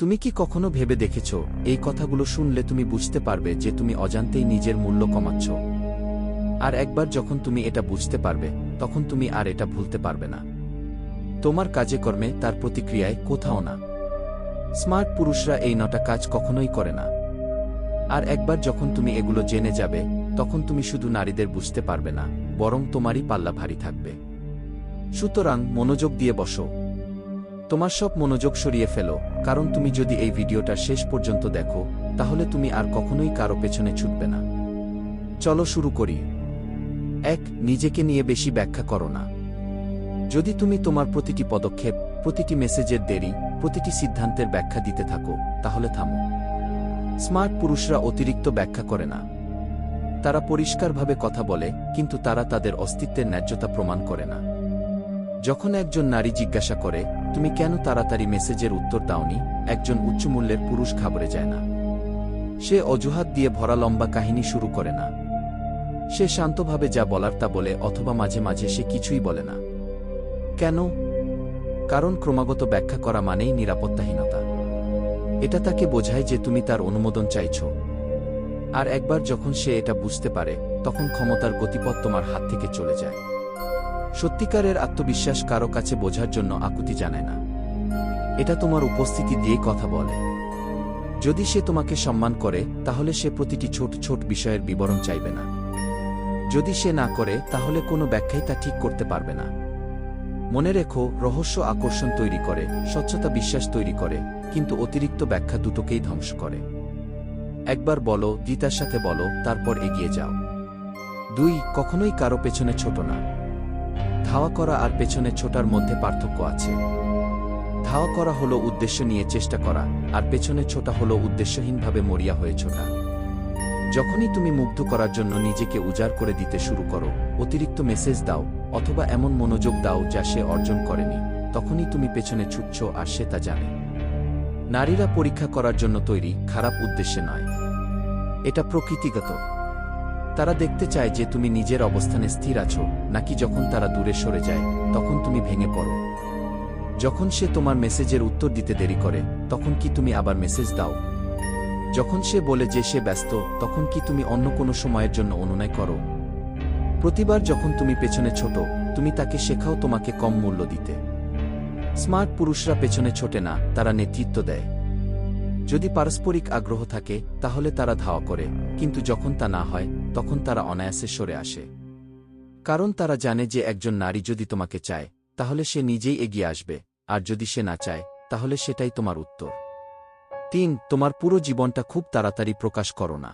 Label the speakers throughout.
Speaker 1: তুমি কি কখনো ভেবে দেখেছ, এই কথাগুলো শুনলে তুমি বুঝতে পারবে যে তুমি অজান্তেই নিজের মূল্য কমাচ্ছ। আর একবার যখন তুমি এটা বুঝতে পারবে, তখন তুমি আর এটা ভুলতে পারবে না। তোমার কাজে কর্মে তার প্রতিক্রিয়ায় কোথাও না। স্মার্ট পুরুষরা এই নটা কাজ কখনোই করে না। আর একবার যখন তুমি এগুলো জেনে যাবে, তখন তুমি শুধু নারীদের বুঝতে পারবে না, বরং তোমারই পাল্লা ভারী থাকবে। সুতরাং মনোযোগ দিয়ে বসো। তোমার সব মনোযোগ সরিয়ে ফেলো। কারণ তুমি যদি এই ভিডিওটা শেষ পর্যন্ত দেখো, তাহলে তুমি আর কখনোই কারও পেছনে ছুটবে না। চলো শুরু করি। এক, নিজেকে নিয়ে বেশি ব্যাখ্যা করো না। যদি তুমি তোমার প্রতিটি পদক্ষেপ, প্রতিটি মেসেজের দেরি, প্রতিটি সিদ্ধান্তের ব্যাখ্যা দিতে থাকো, তাহলে থামো। স্মার্ট পুরুষরা অতিরিক্ত ব্যাখ্যা করে না। তারা পরিষ্কারভাবে কথা বলে, কিন্তু তারা তাদের অস্তিত্বের ন্যায্যতা প্রমাণ করে না। যখন একজন নারী জিজ্ঞাসা করে, তুমি কেন তাড়াতাড়ি মেসেজের উত্তর দাওনি? একজন উচ্চমূল্যের পুরুষ খাবরে যায় না। সে অজুহাত দিয়ে ভরা লম্বা কাহিনী শুরু করে না। সে শান্তভাবে যা বলার তা বলে অথবা মাঝে মাঝে সে কিছুই বলে না। কেন? কারণ ক্রমাগত ব্যাখ্যা করা মানেই নিরাপত্তাহীনতা। এটা তাকে বোঝায় যে তুমি তার অনুমোদন চাইছ। আর একবার যখন সে এটা বুঝতে পারে, তখন ক্ষমতার গতিপথ তোমার হাত থেকে চলে যায়। সত্যিকারের আত্মবিশ্বাস কারও কাছে বোঝার জন্য আকুতি জানায় না। এটা তোমার উপস্থিতি দিয়ে কথা বলে। যদি সে তোমাকে সম্মান করে, তাহলে সে প্রতিটি ছোট ছোট বিষয়ের বিবরণ চাইবে না। যদি সে না করে, তাহলে কোনো ব্যাখ্যাই তা ঠিক করতে পারবে না। মনে রেখো, রহস্য আকর্ষণ তৈরি করে, স্বচ্ছতা বিশ্বাস তৈরি করে, কিন্তু অতিরিক্ত ব্যাখ্যা দুটোকেই ধ্বংস করে। একবার বলো, গীতার সাথে বলো, তারপর এগিয়ে যাও। দুই, কখনোই কারও পেছনে ছোট না। ধাওয়া করা আর পেছনে ছোটার মধ্যে পার্থক্য আছে। ধাওয়া করা হলো উদ্দেশ্য নিয়ে চেষ্টা করা, আর পেছনে ছোটা হলো উদ্দেশ্যহীনভাবে মরিয়া হয়ে ছোটা। যখনই তুমি মুগ্ধ করার জন্য নিজেকে উজাড় করে দিতে শুরু করো, অতিরিক্ত মেসেজ দাও, অথবা এমন মনোযোগ দাও যা সে অর্জন করেনি, তখনই তুমি পেছনে ছুটছ আর সে তা জানে। নারীরা পরীক্ষা করার জন্য তৈরি, খারাপ উদ্দেশ্যে নয়। এটা প্রকৃতিগত। তারা দেখতে চায় যে তুমি নিজের অবস্থানে স্থির আছো, নাকি যখন তারা দূরে সরে যায়, তখন তুমি ভেঙে পড়ো। যখন সে তোমার মেসেজের উত্তর দিতে দেরি করে, তখন কি তুমি আবার মেসেজ দাও? যখন সে বলে যে সে ব্যস্ত, তখন কি তুমি অন্য কোনো সময়ের জন্য অনুনয় করো? প্রতিবার যখন তুমি পেছনে ছোট, তুমি তাকে শেখাও তোমাকে কম মূল্য দিতে। স্মার্ট পুরুষরা পেছনে ছোটে না, তারা নেতৃত্ব দেয়। যদি পারস্পরিক আগ্রহ থাকে, তাহলে তারা ধাওয়া করে, কিন্তু যখন তা না হয়, তখন তারা অনায়াসে সরে আসে। কারণ তারা জানে যে একজন নারী যদি তোমাকে চায়, তাহলে সে নিজেই এগিয়ে আসবে, আর যদি সে না চায়, তাহলে সেটাই তোমার উত্তর। তিন, তোমার পুরো জীবনটা খুব তাড়াতাড়ি প্রকাশ করো না।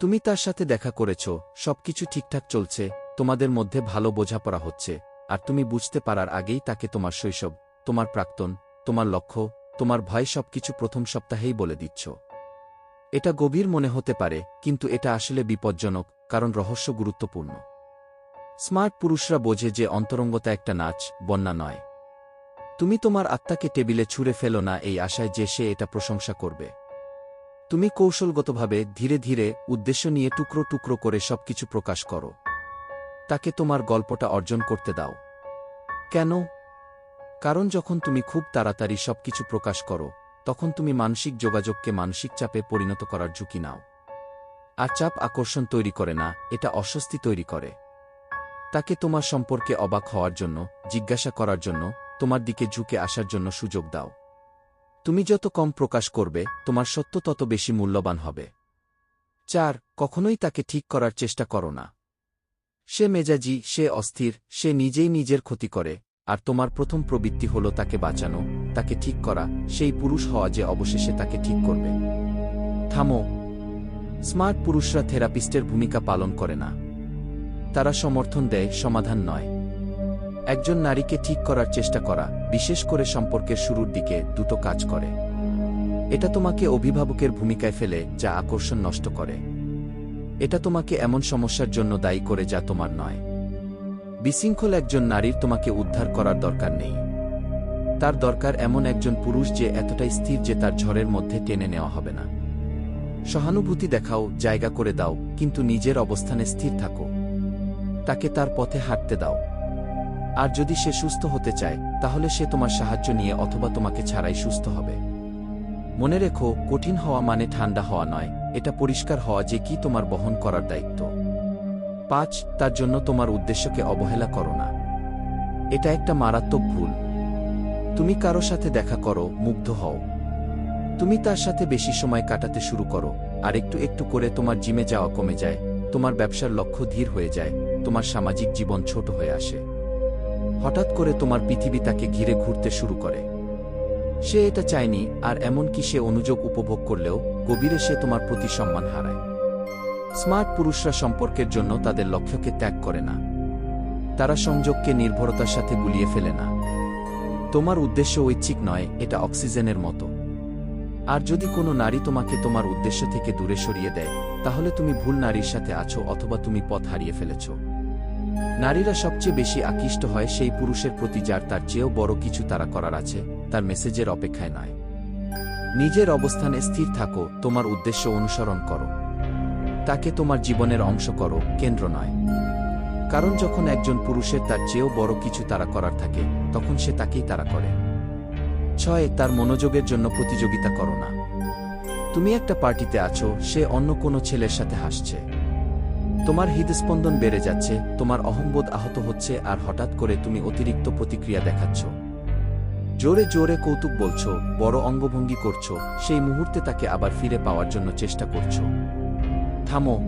Speaker 1: তুমি তার সাথে দেখা করেছ, সবকিছু ঠিকঠাক চলছে, তোমাদের মধ্যে ভালো বোঝাপড়া হচ্ছে, আর তুমি বুঝতে পারার আগেই তাকে তোমার শৈশব, তোমার প্রাক্তন, তোমার লক্ষ্য তোমার ভয় সবকিছু প্রথম সপ্তাহেই বলে দিচ্ছ। এটা গভীর মনে হতে পারে, কিন্তু এটা আসলে বিপজ্জনক, কারণ রহস্য গুরুত্বপূর্ণ। স্মার্ট পুরুষরা বোঝে যে অন্তরঙ্গতা একটা নাচ, বন্যা নয়। তুমি তোমার আত্মাকে টেবিলে ছুঁড়ে ফেলো না এই আশায় যে সে এটা প্রশংসা করবে। তুমি কৌশলগতভাবে ধীরে ধীরে উদ্দেশ্য নিয়ে টুকরো টুকরো করে সবকিছু প্রকাশ করো। তাকে তোমার গল্পটা অর্জন করতে দাও। কেন? কারণ যখন তুমি খুব তাড়াতাড়ি সবকিছু প্রকাশ করো, তখন তুমি মানসিক যোগাযোগকে মানসিক চাপে পরিণত করার ঝুঁকি নাও। আর চাপ আকর্ষণ তৈরি করে না, এটা অস্বস্তি তৈরি করে। তাকে তোমার সম্পর্কে অবাক হওয়ার জন্য, জিজ্ঞাসা করার জন্য, তোমার দিকে ঝুঁকে আসার জন্য সুযোগ দাও। তুমি যত কম প্রকাশ করবে, তোমার সত্য তত বেশি মূল্যবান হবে। চার, কখনোই তাকে ঠিক করার চেষ্টা করো না। সে মেজাজি, সে অস্থির, সে নিজেই নিজের ক্ষতি করে আর তোমার প্রথম প্রবৃত্তি হল তাকে বাঁচানো, তাকে ঠিক করা, সেই পুরুষ হওয়া যে অবশেষে তাকে ঠিক করবে। থামো। স্মার্ট পুরুষরা থেরাপিস্টের ভূমিকা পালন করে না। তারা সমর্থন দেয়, সমাধান নয়। একজন নারীকে ঠিক করার চেষ্টা করা, বিশেষ করে সম্পর্কের শুরুর দিকে দুটো কাজ করে। এটা তোমাকে অভিভাবকের ভূমিকায় ফেলে, যা আকর্ষণ নষ্ট করে। এটা তোমাকে এমন সমস্যার জন্য দায়ী করে যা তোমার নয়। বিশৃঙ্খল একজন নারীর তোমাকে উদ্ধার করার দরকার নেই। তার দরকার এমন একজন পুরুষ যে এতটাই স্থির যে তার ঝড়ের মধ্যে টেনে নেওয়া হবে না। সহানুভূতি দেখাও, জায়গা করে দাও, কিন্তু নিজের অবস্থানে স্থির থাকো। তাকে তার পথে হাঁটতে দাও। আর যদি সে সুস্থ হতে চায়, তাহলে সে তোমার সাহায্য নিয়ে অথবা তোমাকে ছাড়াই সুস্থ হবে। মনে রেখো, কঠিন হওয়া মানে ঠান্ডা হওয়া নয়, এটা পরিষ্কার হওয়া যে কি তোমার বহন করার দায়িত্ব। পাঁচ, তার জন্য তোমার উদ্দেশ্যকে অবহেলা করো না। এটা একটা মারাত্মক ভুল। তুমি কারও সাথে দেখা করো, মুগ্ধ হও। তুমি তার সাথে বেশি সময় কাটাতে শুরু করো, আর একটু একটু করে তোমার জিমে যাওয়া কমে যায়, তোমার ব্যবসার লক্ষ্য ধীর হয়ে যায়, তোমার সামাজিক জীবন ছোট হয়ে আসে। হঠাৎ করে তোমার পৃথিবী তাকে ঘিরে ঘুরতে শুরু করে। সে এটা চায়নি, আর এমনকি সে অনুযোগ উপভোগ করলেও, গভীরে সে তোমার প্রতি সম্মান হারায়। স্মার্ট পুরুষরা সম্পর্কের জন্য তাদের লক্ষ্যকে ত্যাগ করে না। তারা সংযোগকে নির্ভরতার সাথে গুলিয়ে ফেলে না। তোমার উদ্দেশ্য ঐচ্ছিক নয়, এটা অক্সিজেনের মতো। আর যদি কোনো নারী তোমাকে তোমার উদ্দেশ্য থেকে দূরে সরিয়ে দেয়, তাহলে তুমি ভুল নারীর সাথে আছো অথবা তুমি পথ হারিয়ে ফেলেছ। নারীরা সবচেয়ে বেশি আকৃষ্ট হয় সেই পুরুষের প্রতি যার তার চেয়েও বড় কিছু তারা করার আছে, তার মেসেজের অপেক্ষায় নয়। নিজের অবস্থানে স্থির থাকো, তোমার উদ্দেশ্য অনুসরণ করো। তাকে তোমার জীবনের অংশ করো, কেন্দ্র নয়। কারণ যখন একজন পুরুষের তার চেয়েও বড় কিছু তারা করার থাকে, তখন সে তাকেই তারা করে। ছয়, তার মনোযোগের জন্য প্রতিযোগিতা করো না। তুমি একটা পার্টিতে আছো, সে অন্য কোনো ছেলের সাথে হাসছে। তোমার হৃদস্পন্দন বেড়ে যাচ্ছে, তোমার অহংবোধ আহত হচ্ছে, আর হঠাৎ করে তুমি অতিরিক্ত প্রতিক্রিয়া দেখাচ্ছ। জোরে জোরে কৌতুক বলছো, বড় অঙ্গভঙ্গি করছ, সেই মুহূর্তে তাকে আবার ফিরে পাওয়ার জন্য চেষ্টা করছ। থামো।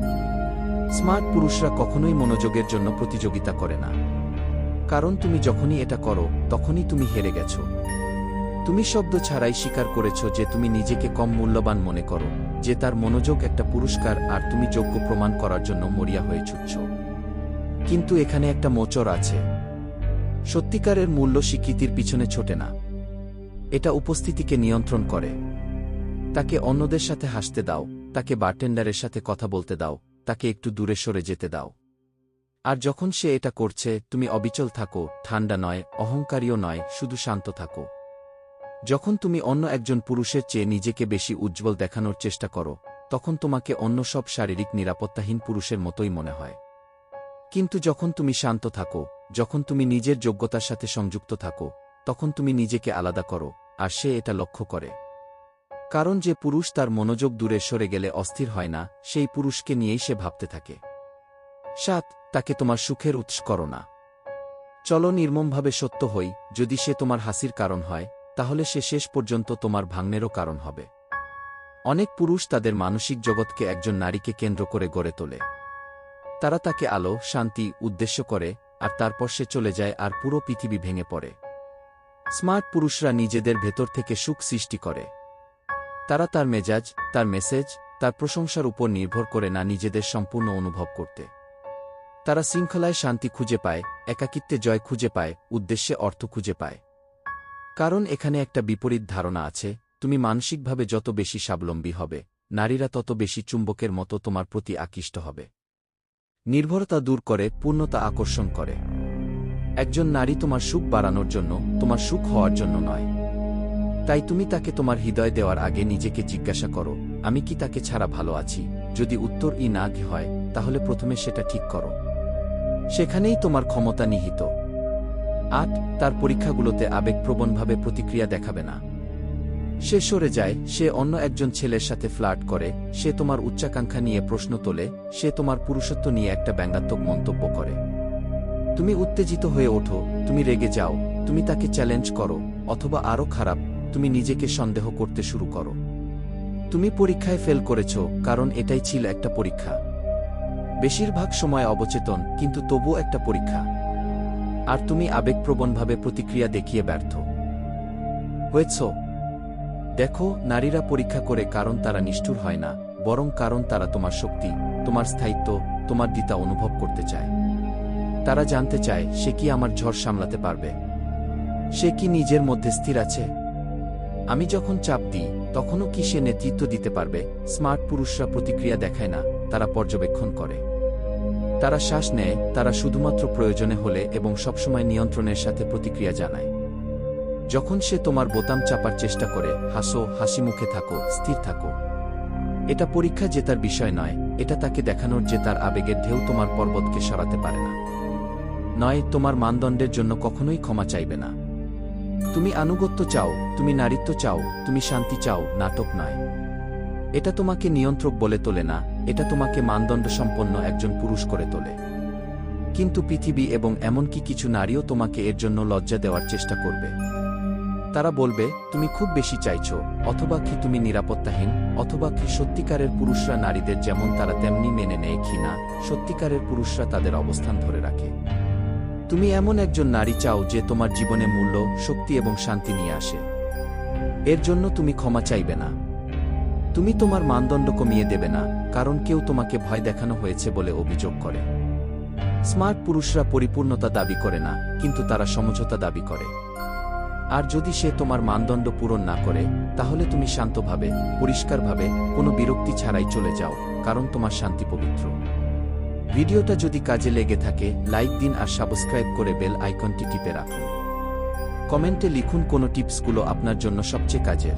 Speaker 1: স্মার্ট পুরুষরা কখনোই মনোযোগের জন্য প্রতিযোগিতা করে না। কারণ তুমি যখনই এটা করো, তখনই তুমি হেরে গেছো। তুমি শব্দ ছাড়াই স্বীকার করেছ যে তুমি নিজেকে কম মূল্যবান মনে করো, যে তার মনোযোগ একটা পুরস্কার আর তুমি যোগ্য প্রমাণ করার জন্য মরিয়া হয়ে ছুটছ। কিন্তু এখানে একটা মোচর আছে। সত্যিকারের মূল্য স্বীকৃতির পিছনে ছোটে না। এটা উপস্থিতিকে নিয়ন্ত্রণ করে। তাকে অন্যদের সাথে হাসতে দাও। তাকে বারটেন্ডারের সাথে কথা বলতে দাও, তাকে একটু দূরে সরে যেতে দাও। আর যখন সে এটা করছে, তুমি অবিচল থাকো ঠান্ডা নয়, অহংকারীও নয়, শুধু শান্ত থাকো। যখন তুমি অন্য একজন পুরুষের চেয়ে নিজেকে বেশি উজ্জ্বল দেখানোর চেষ্টা করো, তখন তোমাকে অন্য সব শারীরিক নিরাপত্তাহীন পুরুষের মতোই মনে হয়। কিন্তু যখন তুমি শান্ত থাকো, যখন তুমি নিজের যোগ্যতার সাথে সংযুক্ত থাকো, তখন তুমি নিজেকে আলাদা করো, আর সে এটা লক্ষ্য করে। কারণ যে পুরুষ তার মনোযোগ দূরে সরে গেলে অস্থির হয় না, সেই পুরুষকে নিয়েই সে ভাবতে থাকে। সাত, তাকে তোমার সুখের উৎস করো না। চলো নির্মমভাবে সত্য হই, যদি সে তোমার হাসির কারণ হয়, তাহলে সে শেষ পর্যন্ত তোমার ভাঙনেরও কারণ হবে। অনেক পুরুষ তাদের মানসিক জগৎকে একজন নারীকে কেন্দ্র করে গড়ে তোলে। তারা তাকে আলো, শান্তি, উদ্দেশ্য করে, আর তারপর সে চলে যায় আর পুরো পৃথিবী ভেঙে পড়ে। স্মার্ট পুরুষরা নিজেদের ভেতর থেকে সুখ সৃষ্টি করে। তারা তার মেজাজ, তার মেসেজ, তার প্রশংসার উপর নির্ভর করে না নিজেদের সম্পূর্ণ অনুভব করতে। তারা শৃঙ্খলায় শান্তি খুঁজে পায়, একাকিত্বে জয় খুঁজে পায়, উদ্দেশ্যে অর্থ খুঁজে পায়। কারণ এখানে একটা বিপরীত ধারণা আছে, তুমি মানসিকভাবে যত বেশি স্বাবলম্বী হবে, নারীরা তত বেশি চুম্বকের মতো তোমার প্রতি আকৃষ্ট হবে। নির্ভরতা দূর করে, পূর্ণতা আকর্ষণ করে। একজন নারী তোমার সুখ বাড়ানোর জন্য, তোমার সুখ হওয়ার জন্য নয়। তাই তুমি তাকে তোমার হৃদয় দেওয়ার আগে নিজেকে জিজ্ঞাসা করো, আমি কি তাকে ছাড়া ভালো আছি? যদি উত্তর ই না হয়, তাহলে প্রথমে সেটা ঠিক করো। সেখানেই তোমার ক্ষমতা নিহিত। আট, তার পরীক্ষাগুলোতে আবেগপ্রবণভাবে প্রতিক্রিয়া দেখাবে না। সে সরে যায়, সে অন্য একজন ছেলের সাথে ফ্লার্ট করে, সে তোমার উচ্চাকাঙ্ক্ষা নিয়ে প্রশ্ন তোলে, সে তোমার পুরুষত্ব নিয়ে একটা ব্যঙ্গাত্মক মন্তব্য করে। তুমি উত্তেজিত হয়ে ওঠো, তুমি রেগে যাও, তুমি তাকে চ্যালেঞ্জ করো, অথবা আরও খারাপ তুমি নিজেকে সন্দেহ করতে শুরু করো। তুমি পরীক্ষায় ফেল করেছ, কারণ এটাই ছিল একটা পরীক্ষা। বেশিরভাগ সময় অবচেতন, কিন্তু তবুও একটা পরীক্ষা। আর তুমি আবেগপ্রবণভাবে প্রতিক্রিয়া দেখিয়ে ব্যর্থ। হয়েছ। দেখো, নারীরা পরীক্ষা করে কারণ তারা নিষ্ঠুর হয় না, বরং কারণ তারা তোমার শক্তি, তোমার স্থায়িত্ব, তোমার দিতা অনুভব করতে চায়। তারা জানতে চায়, সে কি আমার ঝড় সামলাতে পারবে? সে কি নিজের মধ্যে স্থির আছে? আমি যখন চাপ দিই, তখনও কি সে নেতৃত্ব দিতে পারবে? স্মার্ট পুরুষরা প্রতিক্রিয়া দেখায় না, তারা পর্যবেক্ষণ করে। তারা শ্বাস নেয়, তারা শুধুমাত্র প্রয়োজনে হলে এবং সবসময় নিয়ন্ত্রণের সাথে প্রতিক্রিয়া জানায়। যখন সে তোমার বোতাম চাপার চেষ্টা করে, হাসো, হাসি মুখে থাকো, স্থির থাকো। এটা পরীক্ষা জেতার বিষয় নয়, এটা তাকে দেখানোর যে তার আবেগের ঢেউ তোমার পর্বতকে সরাতে পারে না। নয়, তোমার মানদণ্ডের জন্য কখনোই ক্ষমা চাইবে না। তুমি আনুগত্য চাও, তুমি নারীত্ব চাও, তুমি শান্তি চাও, নাটক নয়। এটা তোমাকে নিয়ন্ত্রক বলে তোলে না, এটা তোমাকে মানদণ্ড সম্পন্ন একজন পুরুষ করে তোলে। কিন্তু পৃথিবী এবং এমনকি কিছু নারীও তোমাকে এর জন্য লজ্জা দেওয়ার চেষ্টা করবে। তারা বলবে, তুমি খুব বেশি চাইছো, অথবা কি তুমি নিরাপত্তাহীন, অথবা কি সত্যিকারের পুরুষরা নারীদের যেমন তারা তেমনি মেনে নেয় কি না, সত্যিকারের পুরুষরা তাদের অবস্থান ধরে রাখে। তুমি এমন একজন নারী চাও যে তোমার জীবনে মূল্য, শক্তি এবং শান্তি নিয়ে আসে। এর জন্য তুমি ক্ষমা চাইবে না। তুমি তোমার মানদণ্ড কমিয়ে দেবে না, কারণ কেউ তোমাকে ভয় দেখানো হয়েছে বলে অভিযোগ করে। স্মার্ট পুরুষরা পরিপূর্ণতা দাবি করে না, কিন্তু তারা সমঝোতা দাবি করে। আর যদি সে তোমার মানদণ্ড পূরণ না করে, তাহলে তুমি শান্তভাবে, পরিষ্কারভাবে কোনো বিরক্তি ছাড়াই চলে যাও, কারণ তোমার শান্তি পবিত্র। ভিডিওটা যদি কাজে লেগে থাকে, লাইক দিন আর সাবস্ক্রাইব করে বেল আইকনটি টিপে রাখুন। কমেন্টে লিখুন কোন টিপসগুলো আপনার জন্য সবচেয়ে কাজের।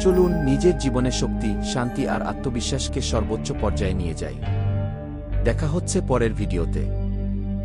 Speaker 1: চলুন নিজের জীবনে শক্তি, শান্তি আর আত্মবিশ্বাসকে সর্বোচ্চ পর্যায়ে নিয়ে যাই। দেখা হচ্ছে পরের ভিডিওতে।